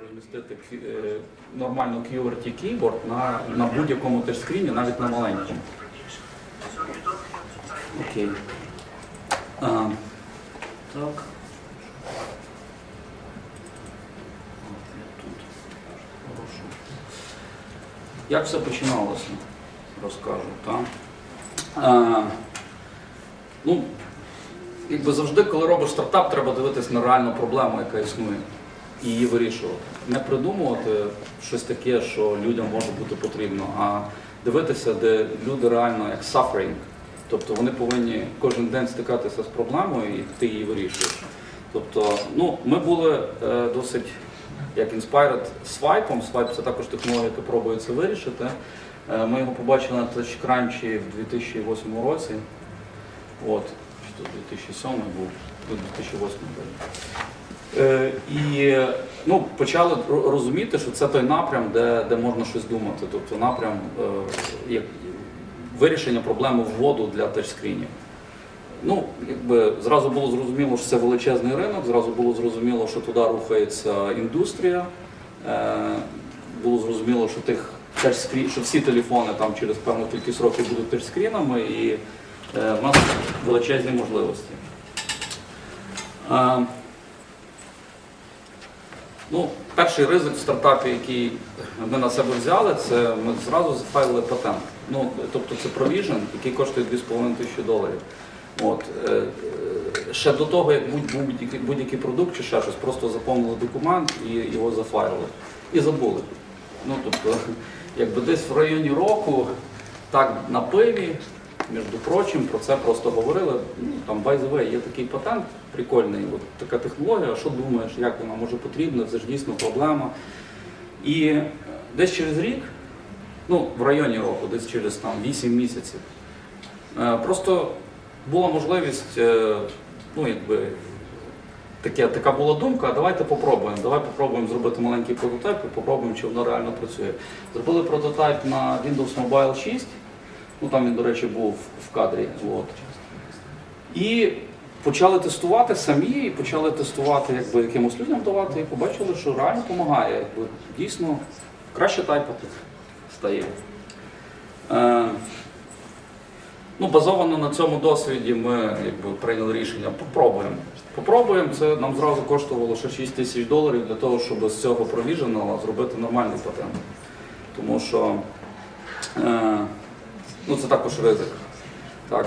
розмістити е, нормально QWERTY keyboard на, на будь-якому тачскріні, навіть на маленькому. Окей. А, так. Як все починалося? Розкажу, так? А, ну, якби завжди, коли робиш стартап, треба дивитись на реальну проблему, яка існує, і її вирішувати. Не придумувати щось таке, що людям може бути потрібно, а дивитися, де люди реально як suffering. Тобто вони повинні кожен день стикатися з проблемою і ти її вирішуєш. Тобто, ну, ми були е, досить як Inspired свайпом. Свайп це також технологія, яка пробує це вирішити. Е, Ми його побачили на TouchCrunch в 2008 році. От, чи то 2007 був, ну, 2008 був. Е, І ну, почали розуміти, що це той напрям, де, де можна щось думати. Тобто напрям е, як вирішення проблеми вводу для тачскрінів. Ну, якби зразу було зрозуміло, що це величезний ринок, зразу було зрозуміло, що туди рухається індустрія. Е, було зрозуміло, що тих тачскрін, що всі телефони там через певну кількість років будуть тачскрінами, і в нас величезні можливості. Ну, перший ризик в стартапі, який ми на себе взяли, це ми зразу зафайлили патент. Ну, тобто це Provision, який коштує 2,5 тисячі доларів. От, е, е, ще до того, як будь- будь-який будь-який продукт чи ще щось, просто заповнили документ і його зафайлили. І забули. Ну, тобто, якби десь в районі року, так на пиві, між прочим, про це просто говорили. Ну, там, by the way, є такий патент прикольний, от така технологія, що думаєш, як вона може потрібна, це ж дійсно проблема. І е, десь через рік, ну, в районі року, десь через там, 8 місяців, е, просто була можливість, е, ну, якби, таке, така була думка, а давайте попробуємо. Давай попробуємо зробити маленький прототип і попробуємо, чи воно реально працює. Зробили прототип на Windows Mobile 6, ну там він, до речі, був в кадрі. От. І почали тестувати самі, і почали тестувати якби, якимось людям давати, і побачили, що реально допомагає. Якби, дійсно краще тайпати стає. Е, Ну, базовано на цьому досвіді ми якби, прийняли рішення, попробуємо. Попробуємо, це нам зразу коштувало ще 6 тисяч доларів для того, щоб з цього провіженого зробити нормальний патент. Тому що е, ну, це також ризик. Так?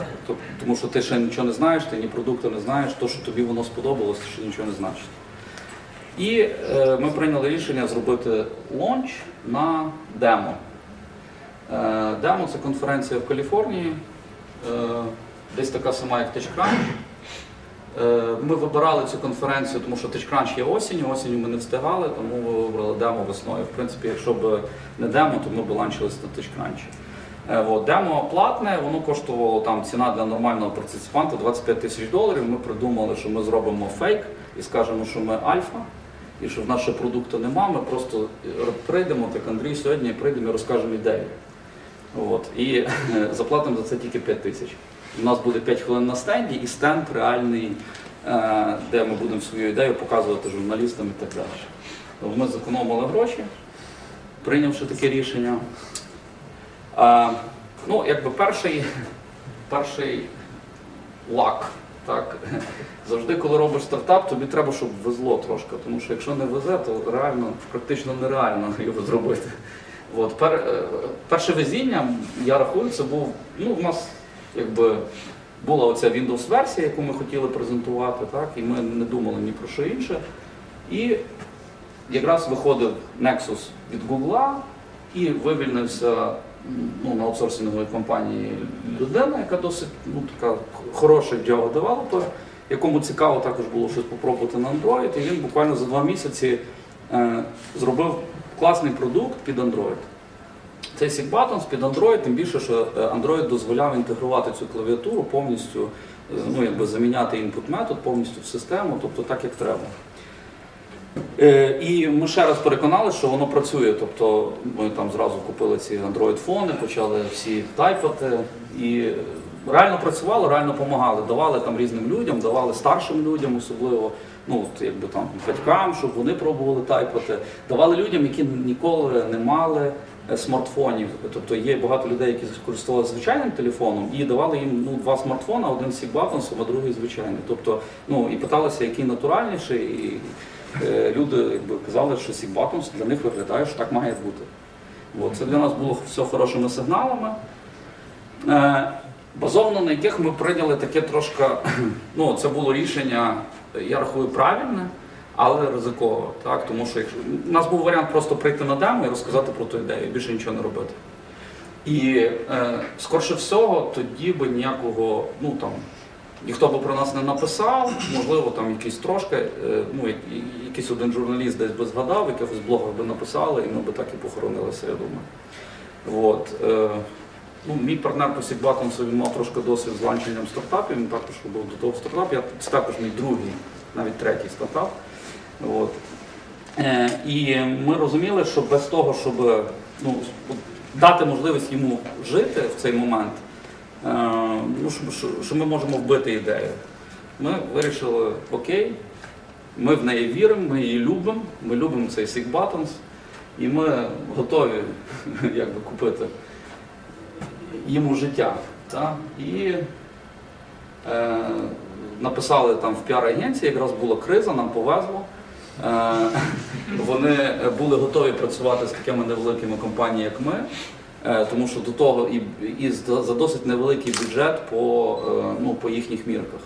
Тому що ти ще нічого не знаєш, ти ні продукту не знаєш, то, що тобі воно сподобалось, ще нічого не значить. І е, ми прийняли рішення зробити лонч на демо. Е, Демо це конференція в Каліфорнії, е, десь така сама, як TouchCrunch. Е, Ми вибирали цю конференцію, тому що TouchCrunch є осінню, осінню ми не встигали, тому ми вибрали демо весною. В принципі, якщо б не демо, то ми б ланчилися на TouchCrunch. Е, От, демо платне, воно коштувало там ціна для нормального партиципанта 25 тисяч доларів. Ми придумали, що ми зробимо фейк і скажемо, що ми альфа, і що в нас ще продукту нема. Ми просто е, прийдемо, так Андрій сьогодні прийдемо і розкажемо ідею. От, і е, заплатимо за це тільки 5 тисяч. У нас буде 5 хвилин на стенді і стенд реальний, де ми будемо свою ідею показувати журналістам і так далі. Ми зекономили гроші, прийнявши таке рішення. А, ну, якби перший, перший лак. Так. Завжди, коли робиш стартап, тобі треба, щоб везло трошки, тому що якщо не везе, то реально практично нереально його зробити. От, пер, е, перше везіння, я рахую, це був, ну, в нас якби була оця Windows-версія, яку ми хотіли презентувати, так, і ми не думали ні про що інше. І якраз виходив Nexus від Google і вивільнився ну, на аутсорсинговій компанії людина, яка досить ну, така хороший Java девелопер, якому цікаво також було щось попробувати на Android, і він буквально за два місяці е, зробив класний продукт під Android. Цей Sig Buttons під Android, тим більше, що е, Android дозволяв інтегрувати цю клавіатуру повністю, е, ну, якби заміняти інпут метод повністю в систему, тобто так, як треба. Е, І ми ще раз переконали, що воно працює. Тобто ми там зразу купили ці Android-фони, почали всі тайпати. І реально працювали, реально допомагали, давали там різним людям, давали старшим людям, особливо, ну от, якби там батькам, щоб вони пробували тайпати, давали людям, які ніколи не мали е, смартфонів. Тобто є багато людей, які користувалися звичайним телефоном, і давали їм ну, два смартфони, один з Сігбатонсом, а другий звичайний. Тобто, ну і питалися, який натуральніший, і люди якби казали, що Сігбатонс для них виглядає, що так має бути. От, це для нас було все хорошими сигналами. Е, базовано на яких ми прийняли таке трошки, ну це було рішення, я рахую, правильне, але ризикове. Так? Тому що якщо, у нас був варіант просто прийти на демо і розказати про ту ідею, більше нічого не робити. І е, скорше всього, тоді би ніякого, ну там, ніхто би про нас не написав, можливо, там якийсь трошки, е, ну, якийсь один журналіст десь би згадав, якихось блогах би написали, і ми би так і похоронилися, я думаю. От, е, ну, мій партнер по Сігбатонсу, він мав трошки досвід з ланченням стартапів, він також був до того стартап, я, це також мій другий, навіть третій стартап. От. Е, і ми розуміли, що без того, щоб ну, дати можливість йому жити в цей момент, ну, що, що, ми можемо вбити ідею. Ми вирішили, окей, ми в неї віримо, ми її любимо, ми любимо цей Sig Buttons, і ми готові якби, купити йому життя. Та? І е, написали там в піар-агенції, якраз була криза, нам повезло. Е, вони були готові працювати з такими невеликими компаніями, як ми, е, тому що до того і, і за досить невеликий бюджет по, е, ну, по їхніх мірках.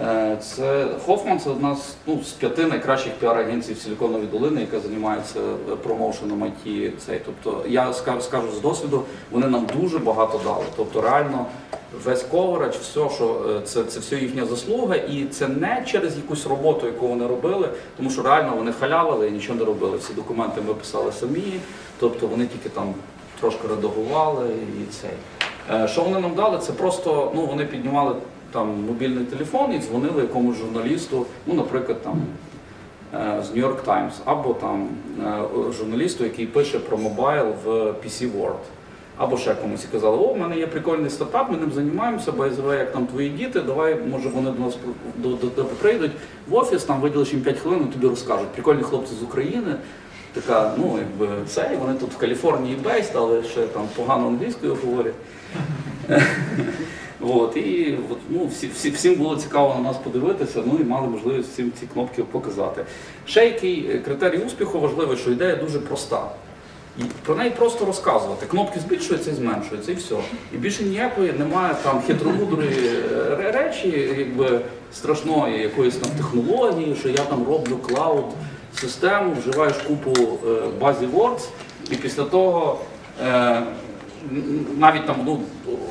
Е, Це Хофман це одна з, ну, з п'яти найкращих піар-агенцій в Силіконовій долині, яка займається е, промоушеном IT. Цей. Тобто я скажу, з досвіду, вони нам дуже багато дали. Тобто реально весь ковередж, все, що е, це, це все їхня заслуга, і це не через якусь роботу, яку вони робили, тому що реально вони халявили і нічого не робили. Всі документи ми писали самі, тобто вони тільки там трошки редагували і цей. Е, Що вони нам дали? Це просто ну вони піднімали там мобільний телефон і дзвонили якомусь журналісту, ну, наприклад, там е, з York Times, або там е, журналісту, який пише про мобайл в PC World. Або ще комусь і казали, о, в мене є прикольний стартап, ми ним займаємося, байзове, як там твої діти, давай, може вони до нас до, до, до, прийдуть в офіс, там виділиш їм 5 хвилин, і тобі розкажуть. Прикольні хлопці з України, така, ну якби це, і вони тут в Каліфорнії бейст, але ще там погано англійською говорять. От, і от, ну, всі, всі, всім було цікаво на нас подивитися, ну і мали можливість всім ці кнопки показати. Ще який критерій успіху важливий, що ідея дуже проста. І про неї просто розказувати. Кнопки збільшуються і зменшуються, і все. І більше ніякої немає там хитромудрої е, речі, якби страшної якоїсь там технології, що я там роблю клауд систему, вживаєш купу е, базі Words, і після того. Е, навіть там, ну,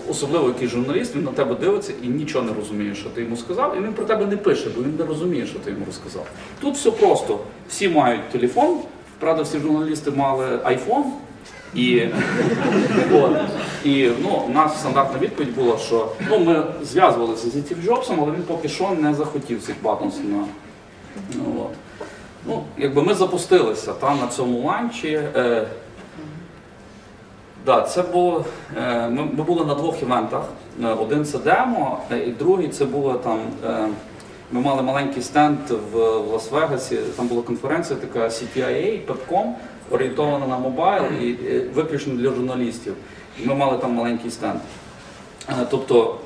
особливо якийсь журналіст, він на тебе дивиться і нічого не розуміє, що ти йому сказав, і він про тебе не пише, бо він не розуміє, що ти йому розказав. Тут все просто. Всі мають телефон, правда, всі журналісти мали iPhone. І, от, і ну, у нас стандартна відповідь була, що ну, ми зв'язувалися з Стів Джобсом, але він поки що не захотів цих батонс на. Ну, от. Ну, якби ми запустилися та, на цьому ланчі. Е, Да, це було. е, Ми, ми були на двох івентах. Е, Один це демо, е, і другий це було там. е, Ми мали маленький стенд в, в Лас-Вегасі. Там була конференція така CTIA, Pepcom, орієнтована на мобайл і е, виключно для журналістів. І ми мали там маленький стенд. Тобто,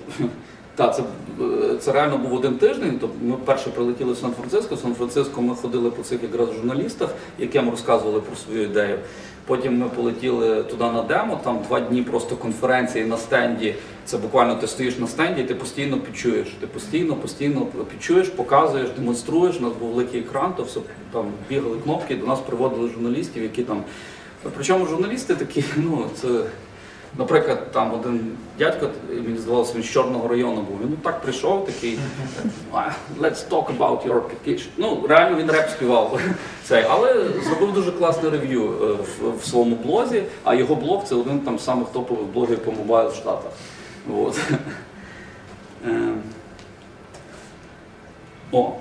та, це, е, це реально був один тиждень. Тобто ми перше прилетіли в Сан-Франциско. В Сан-Франциско ми ходили по цих якраз журналістах, яким розказували про свою ідею. Потім ми полетіли туди на демо, там два дні просто конференції на стенді. Це буквально ти стоїш на стенді, ти постійно підчуєш. Ти постійно, постійно підчуєш, показуєш, демонструєш. У нас був великий екран, то все там бігали кнопки, до нас приводили журналістів, які там. Причому журналісти такі, ну це. Наприклад, там один дядько, мені здавалося, він з Чорного району був. Він так прийшов, такий «Ah, let's talk about your application. Ну, реально він реп співав цей, але зробив дуже класне рев'ю е, в, в своєму блозі, а його блог це один там з самих топових блогів по мобайл в Штатах. От. Ем. О,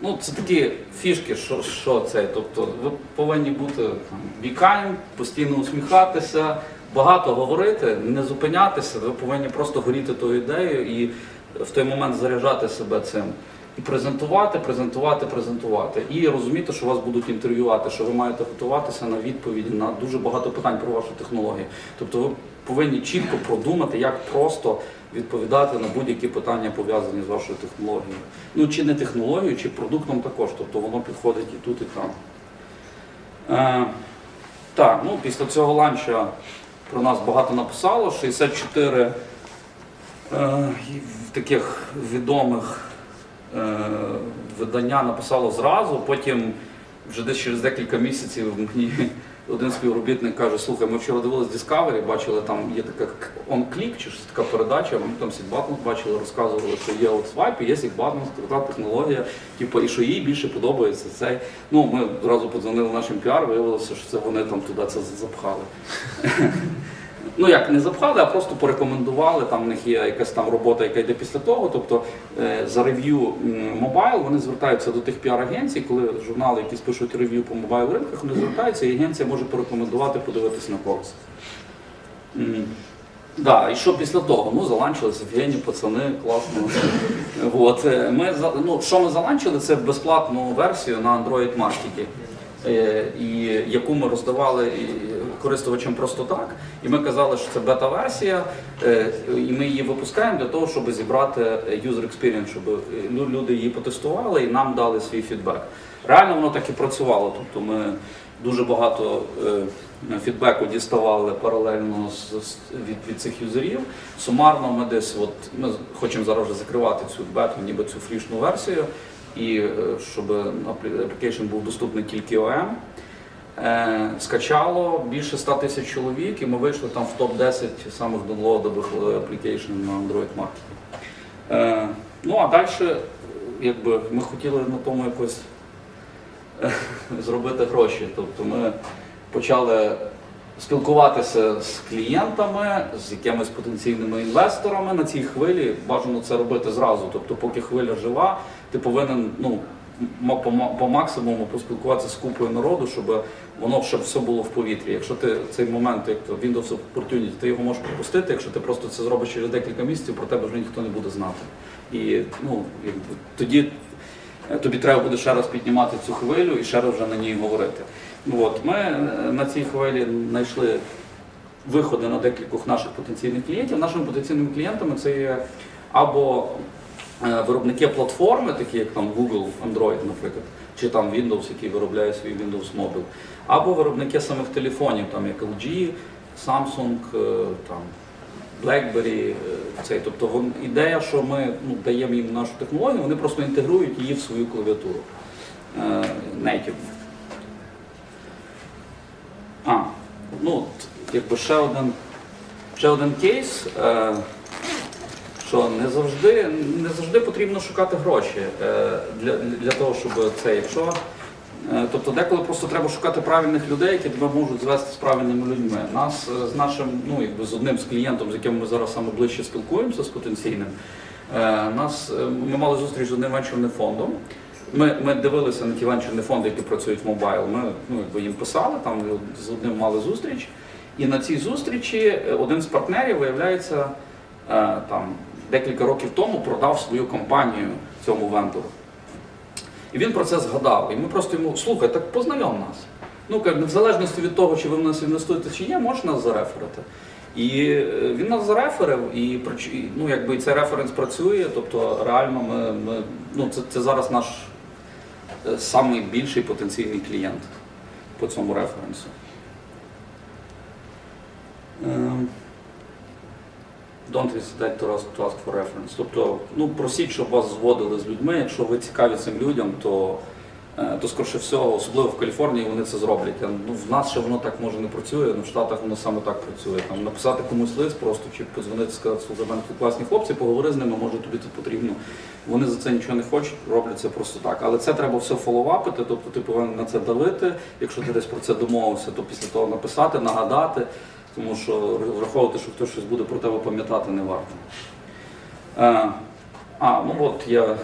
ну це такі фішки, що, що це. Тобто ви повинні бути там, be kind, постійно усміхатися, багато говорити, не зупинятися. Ви повинні просто горіти тою ідеєю і в той момент заряджати себе цим. І презентувати, презентувати, презентувати. І розуміти, що вас будуть інтерв'ювати, що ви маєте готуватися на відповіді на дуже багато питань про вашу технологію. Тобто ви повинні чітко продумати, як просто відповідати на будь-які питання пов'язані з вашою технологією. Ну чи не технологією, чи продуктом також. Тобто воно підходить і тут, і там. Е, так, ну після цього ланча про нас багато написало. 64 е, таких відомих е, видання написало зразу. Потім вже десь через декілька місяців мені один співробітник каже, слухай, ми вчора дивились Discovery, бачили, там є така онклік, чи щось така передача, ми там Сігбатмус бачили, розказували, що є от свайп, і є Сігбатмус, крута технологія, типу, і що їй більше подобається цей. Ну, ми одразу подзвонили нашим піар, виявилося, що це вони там туди це запхали. Ну як не запхали, а просто порекомендували. Там в них є якась там робота, яка йде після того. Тобто е, за рев'ю мобайл вони звертаються до тих піар-агенцій, коли журнали, які пишуть рев'ю по мобайл ринках, вони звертаються, і агенція може порекомендувати подивитись на когось. Да, і що після того? Ну, заланчилися офігенні пацани, класно. От, е, ми, ну, що ми заланчили, це безплатну версію на Android Market, е, і яку ми роздавали користувачам просто так. І ми казали, що це бета-версія, е, і ми її випускаємо для того, щоб зібрати user experience, щоб е, люди її потестували і нам дали свій фідбек. Реально воно так і працювало. Тобто ми дуже багато е, фідбеку діставали паралельно від, від цих юзерів. Сумарно ми десь, от ми хочемо зараз вже закривати цю бету, ніби цю фрішну версію, і е, щоб application був доступний тільки OM. Е, скачало більше 100 тисяч чоловік, і ми вийшли там в топ-10 самих downloadable application на Android Market. Е, ну а далі, якби ми хотіли на тому якось е, зробити гроші. Тобто ми почали спілкуватися з клієнтами, з якимись потенційними інвесторами на цій хвилі. Бажано це робити зразу. Тобто, поки хвиля жива, ти повинен ну, по максимуму поспілкуватися з купою народу, щоб воно ще все було в повітрі. Якщо ти цей момент, як то Windows Opportunity, ти його можеш пропустити, якщо ти просто це зробиш через декілька місяців, про тебе вже ніхто не буде знати. І ну, тоді Е, тобі треба буде ще раз піднімати цю хвилю і ще раз вже на ній говорити. От, ми е, на цій хвилі знайшли виходи на декількох наших потенційних клієнтів. Нашими потенційними клієнтами це є або виробники платформи, такі як там Google, Android, наприклад, чи там Windows, який виробляє свій Windows Mobile, або виробники самих телефонів, там як LG, Samsung, е, там BlackBerry, е, цей. Тобто вон, ідея, що ми ну, даємо їм нашу технологію, вони просто інтегрують її в свою клавіатуру е, native. А, ну, якби ще один, ще один кейс, е, що не завжди, не завжди потрібно шукати гроші е, для, для того, щоб це, якщо. Е, Тобто деколи просто треба шукати правильних людей, які тебе можуть звести з правильними людьми. Нас е, з нашим, ну якби з одним з клієнтом, з яким ми зараз саме ближче спілкуємося з потенційним, нас ми мали зустріч з одним венчурним фондом. Ми, ми дивилися на ті венчурні фонди, які працюють в мобайл. Ми ну, якби їм писали, там з одним мали зустріч. І на цій зустрічі один з партнерів, виявляється, там декілька років тому продав свою компанію цьому вендору. І він про це згадав. І ми просто йому слухай, так познайом нас. Ну, в залежності від того, чи ви в нас інвестуєте чи ні, можна нас зареферити. І е, він нас зареферив, і ну, якби цей референс працює, тобто реально ми, ми ну, це, це зараз наш е, самий більший потенційний клієнт по цьому референсу. Don't hesitate to ask, to ask for reference. Тобто, ну просіть, щоб вас зводили з людьми. Якщо ви цікаві цим людям, то, е, то скоріше всього, особливо в Каліфорнії, вони це зроблять. Ну, в нас ще воно так може не працює, але в Штатах воно саме так працює. Там написати комусь лист просто чи подзвонити, сказати, слухай, в мене тут класні хлопці, поговори з ними, може тобі це потрібно. Вони за це нічого не хочуть, роблять це просто так. Але це треба все фоловапити, тобто ти повинен на це давити. Якщо ти десь про це домовився, то після того написати, нагадати. Тому що враховувати, що хтось щось буде про тебе пам'ятати, не варто. Е, а, ну от я,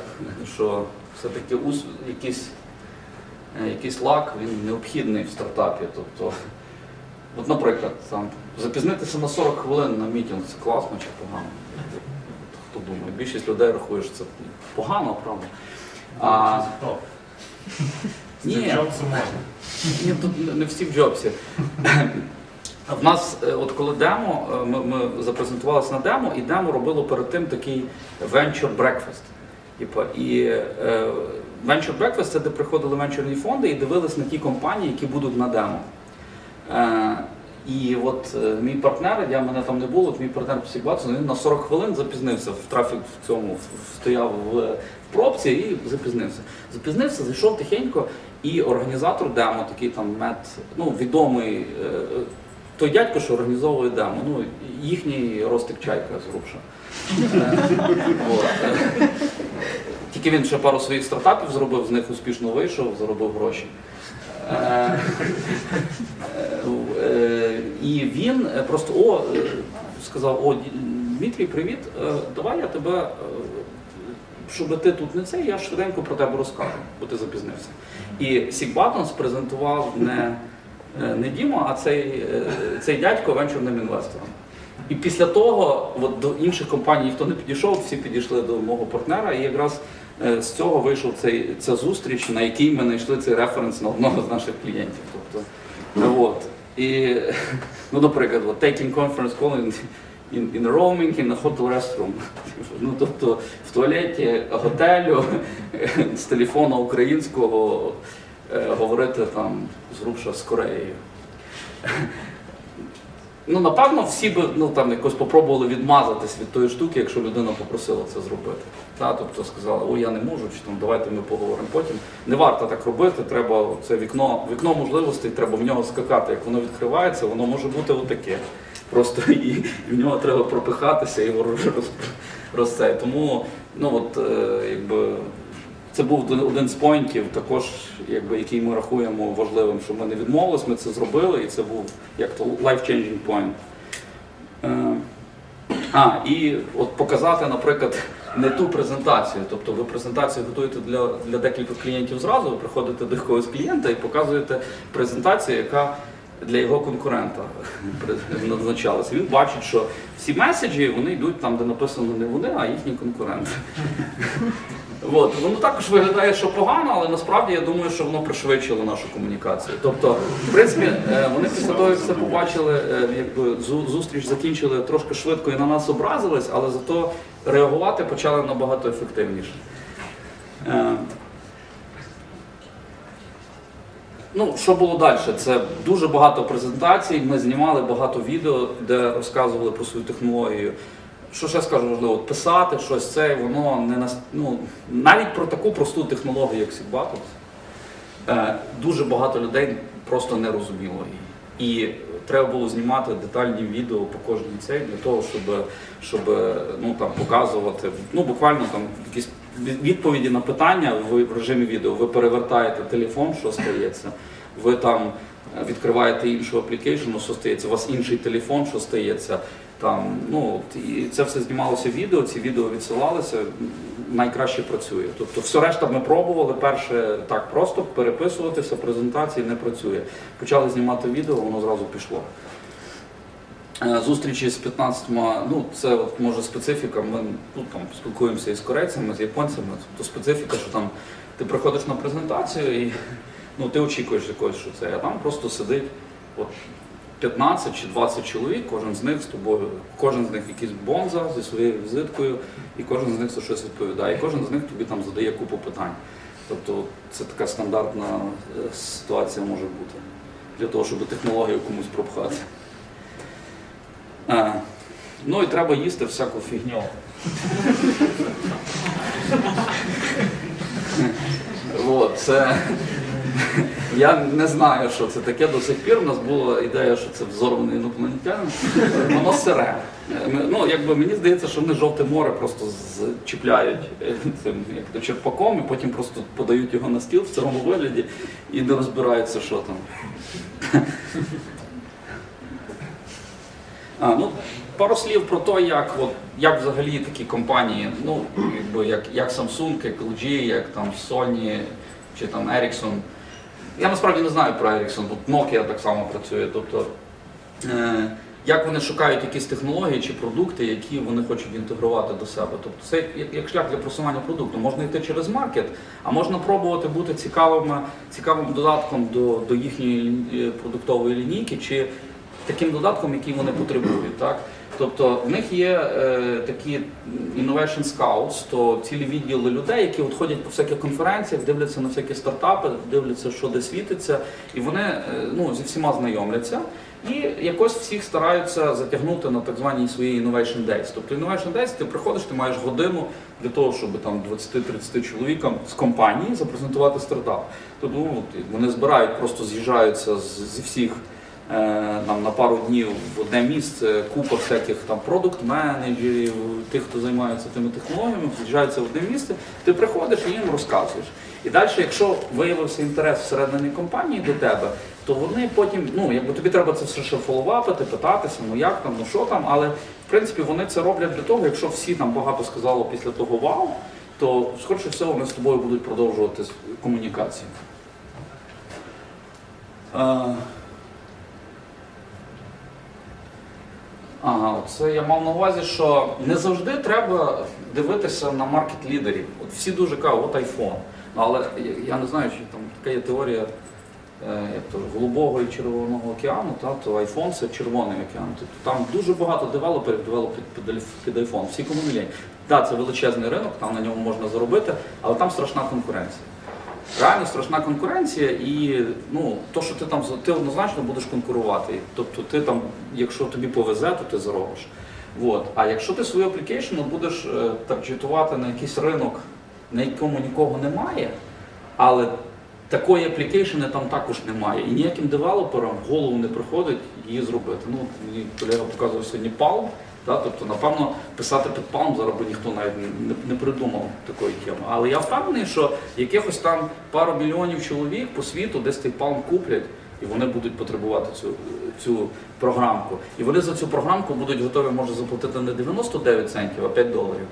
що все-таки якийсь, е, якийсь лак, він необхідний в стартапі. Тобто От, наприклад, там, запізнитися на 40 хвилин на мітинг це класно чи погано? Хто думає? Більшість людей рахує, що це погано, правда. А, ні, ні, тут не в Стів Джобсі. В нас, е, от коли демо, е, ми, ми запрезентувалися на демо, і демо робило перед тим такий venture breakfast. Типа, і е, venture breakfast це де приходили венчурні фонди і дивились на ті компанії, які будуть на демо. Е, і от е, мій партнер, я мене там не було, мій партнер Психбатсон, він на 40 хвилин запізнився в трафік в цьому, стояв в, в пробці і запізнився. Запізнився, зайшов тихенько, і організатор демо, такий там мед, ну відомий. е, той дядько, що організовує демо, ну їхній ростик чайка з грубша. Е, е, Тільки він ще пару своїх стартапів зробив, з них успішно вийшов, заробив гроші. Е, е, І він е, просто о, е, сказав: О, Дмитрій, привіт, е, давай я тебе, е, щоб ти тут не це, я швиденько про тебе розкажу, бо ти запізнився. І Сік Баттонс презентував не, е, не Діма, а цей, е, цей дядько венчурним інвестором. І після того от, до інших компаній ніхто не підійшов, всі підійшли до мого партнера, і якраз е, з цього вийшов цей, ця зустріч, на якій ми знайшли цей референс на одного з наших клієнтів. Тобто, ну, от. І, ну, наприклад, от, taking conference call in, in, in roaming in a hotel restroom. Ну, тобто в туалеті готелю з телефона українського е, говорити там зрубша з Кореєю. Ну, напевно, всі би ну, там, якось попробували відмазатись від тої штуки, якщо людина попросила це зробити. Та, тобто сказала, ой, я не можу, чи там давайте ми поговоримо потім. Не варто так робити, треба це вікно, вікно можливостей, треба в нього скакати. Як воно відкривається, воно може бути отаке. Просто і, і в нього треба пропихатися і роз, розце. Тому ну, от, е, якби, це був один- з поінтів, також, якби, який ми рахуємо важливим, що ми не відмовились, ми це зробили, і це був як то life-changing point. Е, а, і от показати, наприклад, не ту презентацію. Тобто ви презентацію готуєте для, для декількох клієнтів зразу, ви приходите до якогось клієнта і показуєте презентацію, яка для його конкурента назначалася. Він бачить, що всі меседжі вони йдуть там, де написано не вони, а їхні конкуренти. От, воно також виглядає, що погано, але насправді я думаю, що воно пришвидшило нашу комунікацію. Тобто, в принципі, е, вони після того, як це побачили, е, якби зустріч закінчили трошки швидко і на нас образились, але зато реагувати почали набагато ефективніше. Е, Ну, що було далі? Це дуже багато презентацій. Ми знімали багато відео, де розказували про свою технологію. Що ще скажу важливо, от писати щось це, воно не нас, ну, навіть про таку просту технологію, як Сігбатус, е, дуже багато людей просто не розуміло її. І треба було знімати детальні відео по кожній цей для того, щоб, щоб ну, там, показувати, ну буквально там якісь відповіді на питання в режимі відео. Ви перевертаєте телефон, що стається, ви там е, відкриваєте іншу аплікейшн, що стається, у вас інший телефон, що стається. Там, ну, і це все знімалося відео, ці відео відсилалися, найкраще працює. Тобто все решта ми пробували, перше так просто переписуватися, презентації не працює. Почали знімати відео, воно зразу пішло. Е, Зустрічі з 15 ну це от, може специфіка. Ми ну, там спілкуємося із корейцями, з японцями. Тобто специфіка, що там ти приходиш на презентацію і ну, ти очікуєш якогось, що це, а там просто сидить от, 15 чи 20 чоловік, кожен з них з тобою, кожен з них якийсь бонза зі своєю візиткою, і кожен з них за щось відповідає. І кожен з них тобі там задає купу питань. Тобто це така стандартна е, ситуація може бути для того, щоб технологію комусь пропхати. А, ну і треба їсти всяку фігню. Це... Я не знаю, що це таке до сих пір. У нас була ідея, що це взорваний інопланетянин. Воно сире. Ну, якби мені здається, що вони жовте море просто зчіпляють е, цим як черпаком, і потім просто подають його на стіл в цьому вигляді і не розбираються, що там. А, ну, пару слів про те, як, як взагалі такі компанії, ну, якби, як, як Samsung, як LG, як там Sony чи там Ericsson. Я насправді не знаю про Ericsson, бо Nokia так само працює. Тобто е, як вони шукають якісь технології чи продукти, які вони хочуть інтегрувати до себе. Тобто це як, шлях для просування продукту. Можна йти через маркет, а можна пробувати бути цікавими, цікавим додатком до, до їхньої е, продуктової лінійки, чи таким додатком, який вони потребують. Так? Тобто в них є е, такі innovation scouts, то цілі відділи людей, які от ходять по всяких конференціях, дивляться на всякі стартапи, дивляться, що де світиться, і вони е, ну, зі всіма знайомляться. І якось всіх стараються затягнути на так звані свої Innovation Days. Тобто Innovation Days, ти приходиш, ти маєш годину для того, щоб там 20-30 чоловікам з компанії запрезентувати стартап. Тобто ну, вони збирають, просто з'їжджаються зі всіх нам на пару днів в одне місце, купа всяких там продукт-менеджерів, тих, хто займається тими технологіями, з'їжджаються в одне місце, ти приходиш і їм розказуєш. І далі, якщо виявився інтерес всередині компанії до тебе, то вони потім, ну якби тобі треба це все ще питатися, ну як там, ну що там, але в принципі вони це роблять для того, якщо всі там багато сказало після того вау, то скоріше всього вони з тобою будуть продовжувати комунікацію. Ага, це я мав на увазі, що не завжди треба дивитися на маркет лідерів. От всі дуже кажуть, от iPhone. Але я, не знаю, чи там така є теорія е, як то, голубого і червоного океану, та, то iPhone це червоний океан. Тобто там дуже багато девелоперів девелопить під, iPhone. Всі кому. Так, це величезний ринок, там на ньому можна заробити, але там страшна конкуренція. Реально страшна конкуренція, і ну, то, що ти там ти однозначно будеш конкурувати. Тобто ти там, якщо тобі повезе, то ти заробиш. Вот. А якщо ти свою аплікейшн будеш е, таргетувати на якийсь ринок, на якому нікого немає, але такої аплікейшни там також немає. І ніяким девелоперам в голову не приходить її зробити. Ну, мені колега показував сьогодні да, тобто, напевно, писати під Palm зараз би ніхто навіть не, придумав такої теми. Але я впевнений, що якихось там пару мільйонів чоловік по світу десь цей Palm куплять. І вони будуть потребувати цю, цю програмку. І вони за цю програмку будуть готові, може, заплатити не 99 центів, а 5 доларів.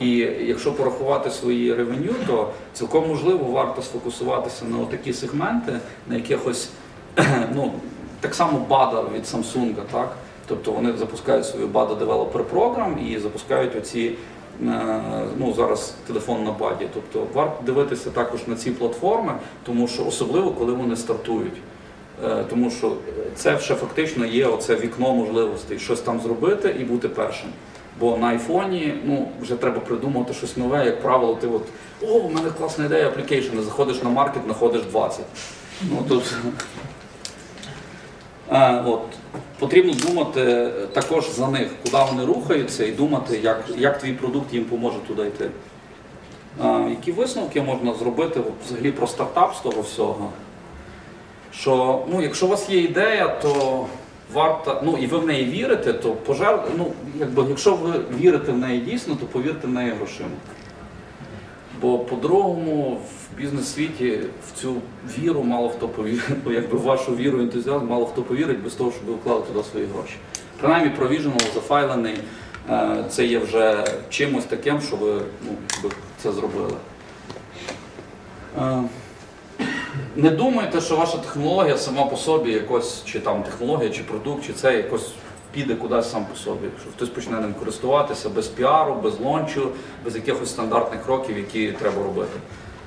І якщо порахувати свої ревеню, то цілком можливо варто сфокусуватися на такі сегменти, на якихось, ну, так само бада від Samsung, так? Тобто вони запускають свою бада Developer Program і запускають оці е, ну, зараз телефон на баді. Тобто варто дивитися також на ці платформи, тому що особливо коли вони стартують. Е, Тому що це ще фактично є оце вікно можливостей, щось там зробити і бути першим. Бо на айфоні ну, вже треба придумати щось нове, як правило, ти от о, у мене класна ідея аплікейшн, заходиш на маркет, знаходиш 20. Ну, тут... Е, от. Потрібно думати також за них, куди вони рухаються, і думати, як, як твій продукт їм поможе туди йти. Е, які висновки можна зробити взагалі про стартап з того всього? що ну, якщо у вас є ідея, то варто, ну і ви в неї вірите, то пожар, ну, якби, якщо ви вірите в неї дійсно, то повірте в неї грошима. Бо по-другому в бізнес-світі в цю віру мало хто повірить, якби в вашу віру, ентузіазм, мало хто повірить без того, щоб ви вклали туди свої гроші. Принаймні Provisional зафайлений, е, це є вже чимось таким, що ви ну, це зробили. Е, не думайте, що ваша технологія сама по собі якось, чи там технологія, чи продукт, чи це якось піде кудись сам по собі. Що хтось почне ним користуватися без піару, без лончу, без якихось стандартних кроків, які треба робити.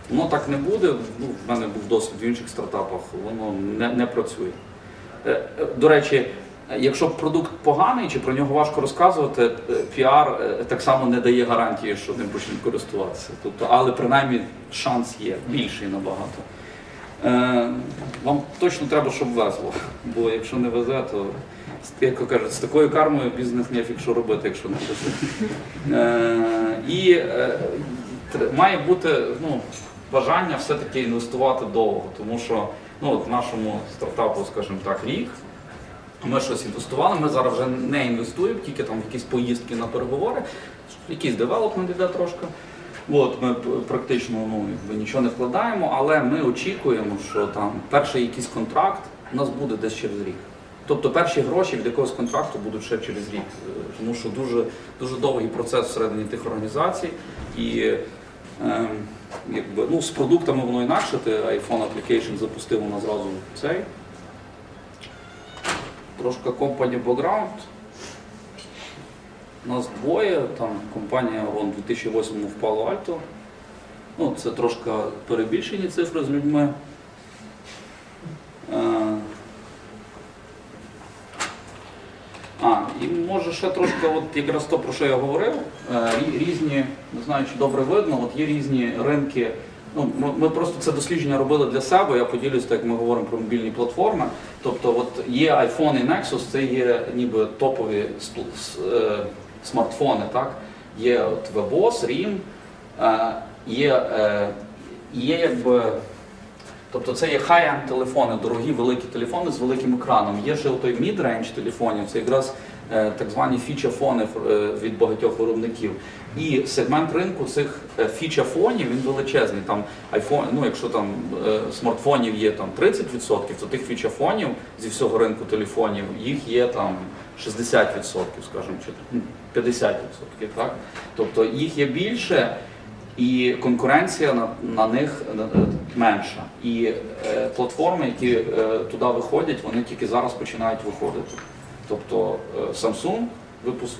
Воно так не буде. Ну, в мене був досвід в інших стартапах, воно не, не працює. Е, е, До речі, якщо продукт поганий чи про нього важко розказувати, е, піар так само не дає гарантії, що ним почнуть користуватися. Тобто, але принаймні шанс є більший набагато. Вам точно треба, щоб везло, бо якщо не везе, то як кажуть, з такою кармою бізнес ніфіг що робити, якщо не везе. Е, І е, має бути ну, бажання все-таки інвестувати довго, тому що ну, от нашому стартапу, скажімо так, рік. Ми щось інвестували, ми зараз вже не інвестуємо, тільки там в якісь поїздки на переговори, якийсь девелопмент іде трошки. От, ми практично ну, нічого не вкладаємо, але ми очікуємо, що там перший якийсь контракт у нас буде десь через рік. Тобто перші гроші від якогось контракту будуть ще через рік, Е, тому що дуже, дуже довгий процес всередині тих організацій. І ем, якби, ну, з продуктами воно інакше, ти iPhone Application запустив вона зразу цей. Трошки company background. Нас двоє, там компанія вон, у 2008 в Palo Alto. Ну, це трошки перебільшені цифри з людьми. Е, А, і може ще трошки, от якраз то, про що я говорив, е, різні, не знаю, чи добре видно, от є різні ринки. Ну, ми, просто це дослідження робили для себе, я поділюсь, так як ми говоримо про мобільні платформи. Тобто от є iPhone і Nexus, це є ніби топові е, смартфони, так? Є от WebOS, RIM, е, є, є якби Тобто це є high-end телефони, дорогі великі телефони з великим екраном. Є ще той mid-range телефонів, це якраз так звані фіча-фони е, від багатьох виробників. І сегмент ринку цих е, фіча-фонів він величезний. Там iPhone, ну якщо там е, смартфонів є там 30%, то тих фіча-фонів зі всього ринку телефонів їх є там 60%, скажімо, чи ну, 50%. Так? Тобто їх є більше. І конкуренція на, на них е, е, менша. І е, платформи, які е, туди виходять, вони тільки зараз починають виходити. Тобто е, Samsung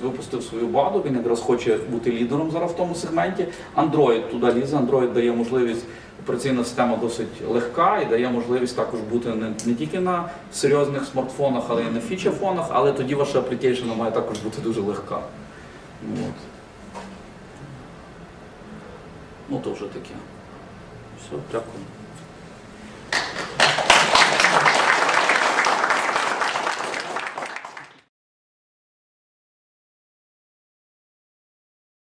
випустив свою баду, він якраз хоче бути лідером зараз в тому сегменті. Android туди лізе, Android дає можливість, операційна система досить легка і дає можливість також бути не, не тільки на серйозних смартфонах, але й на фічафонах, але тоді ваша application має також бути дуже легка. От. Ну, то вже таке. Все, дякую.